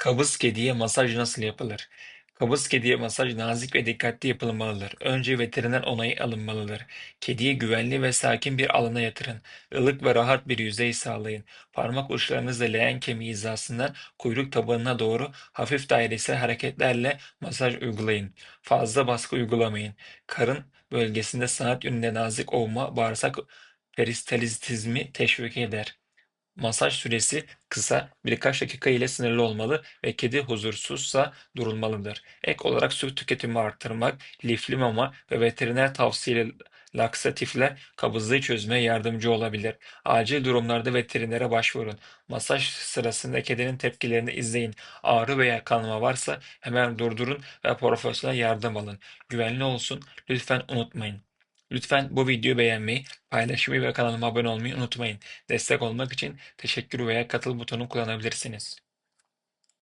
Kabız kediye masaj nasıl yapılır? Kabız kediye masaj nazik ve dikkatli yapılmalıdır. Önce veteriner onayı alınmalıdır. Kediyi güvenli ve sakin bir alana yatırın. Ilık ve rahat bir yüzey sağlayın. Parmak uçlarınızla leğen kemiği hizasından kuyruk tabanına doğru hafif dairesel hareketlerle masaj uygulayın. Fazla baskı uygulamayın. Karın bölgesinde sanat yönünde nazik olma bağırsak peristaltizmi teşvik eder. Masaj süresi kısa, birkaç dakika ile sınırlı olmalı ve kedi huzursuzsa durulmalıdır. Ek olarak su tüketimi arttırmak, lifli mama ve veteriner tavsiyeli laksatifler kabızlığı çözmeye yardımcı olabilir. Acil durumlarda veterinere başvurun. Masaj sırasında kedinin tepkilerini izleyin. Ağrı veya kanama varsa hemen durdurun ve profesyonel yardım alın. Güvenli olsun, lütfen unutmayın. Lütfen bu videoyu beğenmeyi, paylaşmayı ve kanalıma abone olmayı unutmayın. Destek olmak için teşekkür veya katıl butonu kullanabilirsiniz.